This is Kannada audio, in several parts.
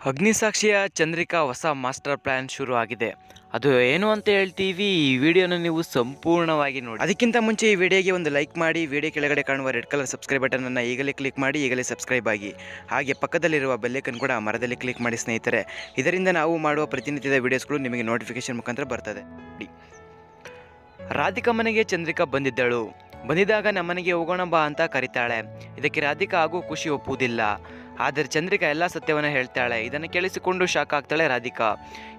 ಅಗ್ನಿಸಾಕ್ಷಿಯ ಚಂದ್ರಿಕಾ ಹೊಸ ಮಾಸ್ಟರ್ ಪ್ಲ್ಯಾನ್ ಶುರು ಆಗಿದೆ ಅದು ಏನು ಅಂತ ಹೇಳ್ತೀವಿ, ಈ ವಿಡಿಯೋನ ನೀವು ಸಂಪೂರ್ಣವಾಗಿ ನೋಡಿ. ಅದಕ್ಕಿಂತ ಮುಂಚೆ ಈ ವಿಡಿಯೋಗೆ ಒಂದು ಲೈಕ್ ಮಾಡಿ, ವಿಡಿಯೋ ಕೆಳಗಡೆ ಕಾಣುವ ರೆಡ್ ಕಲರ್ ಸಬ್ಸ್ಕ್ರೈಬ್ ಬಟನ್ ಅನ್ನು ಈಗಲೇ ಕ್ಲಿಕ್ ಮಾಡಿ, ಈಗಲೇ ಸಬ್ಸ್ಕ್ರೈಬ್ ಆಗಿ. ಹಾಗೆ ಪಕ್ಕದಲ್ಲಿರುವ ಬೆಲ್ಲೈಕನ್ ಕೂಡ ಮರದಲ್ಲಿ ಕ್ಲಿಕ್ ಮಾಡಿ ಸ್ನೇಹಿತರೆ. ಇದರಿಂದ ನಾವು ಮಾಡುವ ಪ್ರತಿನಿತ್ಯದ ವಿಡಿಯೋಸ್ಗಳು ನಿಮಗೆ ನೋಟಿಫಿಕೇಶನ್ ಮುಖಾಂತರ ಬರ್ತದೆ. ರಾಧಿಕಾ ಮನೆಗೆ ಚಂದ್ರಿಕಾ ಬಂದಿದ್ದಳು. ಬಂದಿದ್ದಾಗ ನಮ್ಮನೆಗೆ ಹೋಗೋಣ ಬಾ ಅಂತ ಕರಿತಾಳೆ. ಇದಕ್ಕೆ ರಾಧಿಕಾ ಹಾಗೂ ಖುಷಿ ಒಪ್ಪುವುದಿಲ್ಲ. ಆದರೆ ಚಂದ್ರಿಕಾ ಎಲ್ಲ ಸತ್ಯವನ್ನು ಹೇಳ್ತಾಳೆ. ಇದನ್ನು ಕೇಳಿಸಿಕೊಂಡು ಶಾಕ್ ಆಗ್ತಾಳೆ ರಾಧಿಕಾ.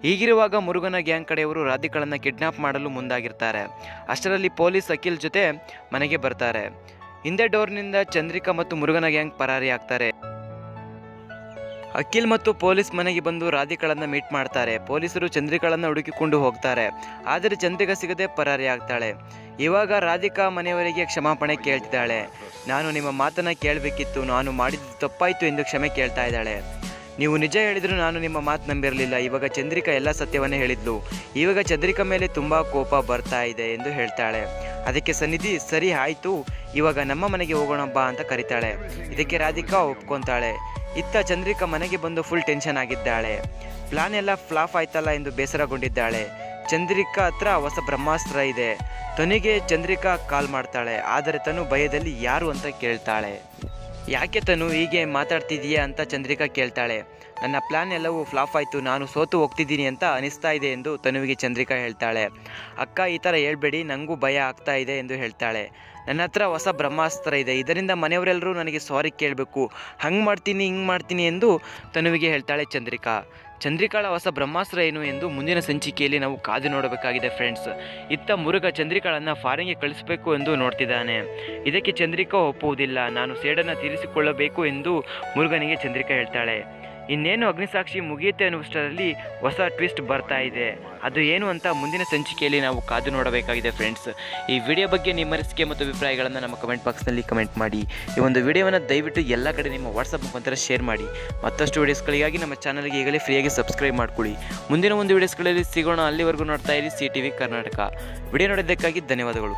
ಹೀಗಿರುವಾಗ ಮುರುಗನ ಗ್ಯಾಂಗ್ ಕಡೆಯವರು ರಾಧಿಕಾಳನ್ನು ಕಿಡ್ನಾಪ್ ಮಾಡಲು ಮುಂದಾಗಿರ್ತಾರೆ. ಅಷ್ಟರಲ್ಲಿ ಪೊಲೀಸ್ ಅಖಿಲ್ ಜೊತೆ ಮನೆಗೆ ಬರ್ತಾರೆ. ಹಿಂದೆ ಡೋರ್ನಿಂದ ಚಂದ್ರಿಕಾ ಮತ್ತು ಮುರುಗನ ಗ್ಯಾಂಗ್ ಪರಾರಿ ಆಗ್ತಾರೆ ಅಖಿಲ್ ಮತ್ತು ಪೊಲೀಸ್ ಮನೆಗೆ ಬಂದು ರಾಧಿಕಾಳನ್ನ ಮೀಟ್ ಮಾಡ್ತಾರೆ. ಪೊಲೀಸರು ಚಂದ್ರಿಕಾಳನ್ನ ಹುಡುಕಿಕೊಂಡು ಹೋಗ್ತಾರೆ. ಆದರೆ ಚಂದ್ರಿಕಾ ಸಿಗದೆ ಪರಾರಿ ಆಗ್ತಾಳೆ. ಇವಾಗ ರಾಧಿಕಾ ಮನೆಯವರಿಗೆ ಕ್ಷಮಾಪಣೆ ಕೇಳ್ತಿದ್ದಾಳೆ. ನಾನು ನಿಮ್ಮ ಮಾತನ್ನ ಕೇಳಬೇಕಿತ್ತು. ನಾನು ಮಾಡಿದ್ದು ತಪ್ಪಾಯಿತು ಎಂದು ಕ್ಷಮೆ ಕೇಳ್ತಾ ಇದ್ದಾಳೆ. ನೀವು ನಿಜ ಹೇಳಿದ್ರು ನಾನು ನಿಮ್ಮ ಮಾತು ನಂಬಿರಲಿಲ್ಲ. ಇವಾಗ ಚಂದ್ರಿಕಾ ಎಲ್ಲ ಸತ್ಯವನ್ನೇ ಹೇಳಿದ್ಲು. ಇವಾಗ ಚಂದ್ರಿಕಾ ಮೇಲೆ ತುಂಬ ಕೋಪ ಬರ್ತಾ ಇದೆ ಎಂದು ಹೇಳ್ತಾಳೆ. ಅದಕ್ಕೆ ಸನ್ನಿಧಿ, ಸರಿ, ಆಯಿತು. ಇವಾಗ ನಮ್ಮ ಮನೆಗೆ ಹೋಗೋಣ ಬಾ ಅಂತ ಕರಿತಾಳೆ. ಇದಕ್ಕೆ ರಾಧಿಕಾ ಒಪ್ಕೊಂತಾಳೆ. ಇತ್ತ ಚಂದ್ರಿಕಾ ಮನೆಗೆ ಬಂದು ಫುಲ್ ಟೆನ್ಷನ್ ಆಗಿದ್ದಾಳೆ. ಪ್ಲಾನ್ ಎಲ್ಲ ಫ್ಲಾಪ್ ಆಯ್ತಲ್ಲ ಎಂದು ಬೇಸರಗೊಂಡಿದ್ದಾಳೆ. ಚಂದ್ರಿಕಾ ಹತ್ರ ಹೊಸ ಬ್ರಹ್ಮಾಸ್ತ್ರ ಇದೆ. ತನಿಗೆ ಚಂದ್ರಿಕಾ ಕಾಲ್ ಮಾಡ್ತಾಳೆ. ಆದರೆ ತನು ಭಯದಲ್ಲಿ ಯಾರು ಅಂತ ಕೇಳ್ತಾಳೆ. ಯಾಕೆ ತನು ಹೀಗೆ ಮಾತಾಡ್ತಿದೀಯಾ ಅಂತ ಚಂದ್ರಿಕಾ ಕೇಳ್ತಾಳೆ. ನನ್ನ ಪ್ಲಾನ್ ಎಲ್ಲವೂ ಫ್ಲಾಪ್ ಆಯಿತು, ನಾನು ಸೋತು ಹೋಗ್ತಿದ್ದೀನಿ ಅಂತ ಅನಿಸ್ತಾ ಇದೆ ಎಂದು ತನುವಿಗೆ ಚಂದ್ರಿಕಾ ಹೇಳ್ತಾಳೆ. ಅಕ್ಕ, ಈ ಥರ ಹೇಳ್ಬೇಡಿ ನನಗೂ ಭಯ ಆಗ್ತಾ ಇದೆ ಎಂದು ಹೇಳ್ತಾಳೆ. ನನ್ನ ಹತ್ರ ಹೊಸ ಬ್ರಹ್ಮಾಸ್ತ್ರ ಇದೆ, ಇದರಿಂದ ಮನೆಯವರೆಲ್ಲರೂ ನನಗೆ ಸಾರಿ ಕೇಳಬೇಕು. ಹಂಗೆ ಮಾಡ್ತೀನಿ, ಹಿಂಗೆ ಮಾಡ್ತೀನಿ ಎಂದು ತನುವಿಗೆ ಹೇಳ್ತಾಳೆ ಚಂದ್ರಿಕಾ. ಚಂದ್ರಿಕಾಳ ಹೊಸ ಬ್ರಹ್ಮಾಸ್ತ್ರ ಏನು ಎಂದು ಮುಂದಿನ ಸಂಚಿಕೆಯಲ್ಲಿ ನಾವು ಕಾದು ನೋಡಬೇಕಾಗಿದೆ ಫ್ರೆಂಡ್ಸ್ ಇತ್ತ ಮುರುಗ ಚಂದ್ರಿಕಾಳನ್ನು ಫಾರಿನ್ಗೆ ಕಳಿಸಬೇಕು ಎಂದು ನೋಡ್ತಿದ್ದಾನೆ. ಇದಕ್ಕೆ ಚಂದ್ರಿಕಾ ಒಪ್ಪುವುದಿಲ್ಲ. ನಾನು ಸೇಡನ್ನು ತೀರಿಸಿಕೊಳ್ಳಬೇಕು ಎಂದು ಮುರುಗನಿಗೆ ಚಂದ್ರಿಕಾ ಹೇಳ್ತಾಳೆ. ಇನ್ನೇನು ಅಗ್ನಿಸಾಕ್ಷಿ ಮುಗಿಯುತ್ತೆ ಅನ್ನುವಷ್ಟರಲ್ಲಿ ಹೊಸ ಟ್ವಿಸ್ಟ್ ಬರ್ತಾ ಇದೆ. ಅದು ಏನು ಅಂತ ಮುಂದಿನ ಸಂಚಿಕೆಯಲ್ಲಿ ನಾವು ಕಾದು ನೋಡಬೇಕಾಗಿದೆ ಫ್ರೆಂಡ್ಸ್ ಈ ವಿಡಿಯೋ ಬಗ್ಗೆ ನಿಮ್ಮ ಅನಿಸಿಕೆ ಮತ್ತು ಅಭಿಪ್ರಾಯಗಳನ್ನು ನಮ್ಮ ಕಮೆಂಟ್ ಬಾಕ್ಸ್ನಲ್ಲಿ ಕಮೆಂಟ್ ಮಾಡಿ. ಈ ಒಂದು ವಿಡಿಯೋವನ್ನು ದಯವಿಟ್ಟು ಎಲ್ಲ ಕಡೆ ನಿಮ್ಮ ವಾಟ್ಸಪ್ ಮುಖಾಂತರ ಶೇರ್ ಮಾಡಿ. ಮತ್ತಷ್ಟು ವಿಡಿಯೋಸ್ಗಳಿಗಾಗಿ ನಮ್ಮ ಚಾನಲ್ಗೆ ಈಗಲೇ ಫ್ರೀಯಾಗಿ ಸಬ್ಸ್ಕ್ರೈಬ್ ಮಾಡ್ಕೊಳ್ಳಿ. ಮುಂದಿನ ಒಂದು ವಿಡಿಯೋಸ್ಗಳಲ್ಲಿ ಸಿಗೋಣ. ಅಲ್ಲಿವರೆಗೂ ನೋಡ್ತಾ ಇರಿ C T V Karnataka. Video ನೋಡಿದ್ದಕ್ಕಾಗಿ ಧನ್ಯವಾದಗಳು.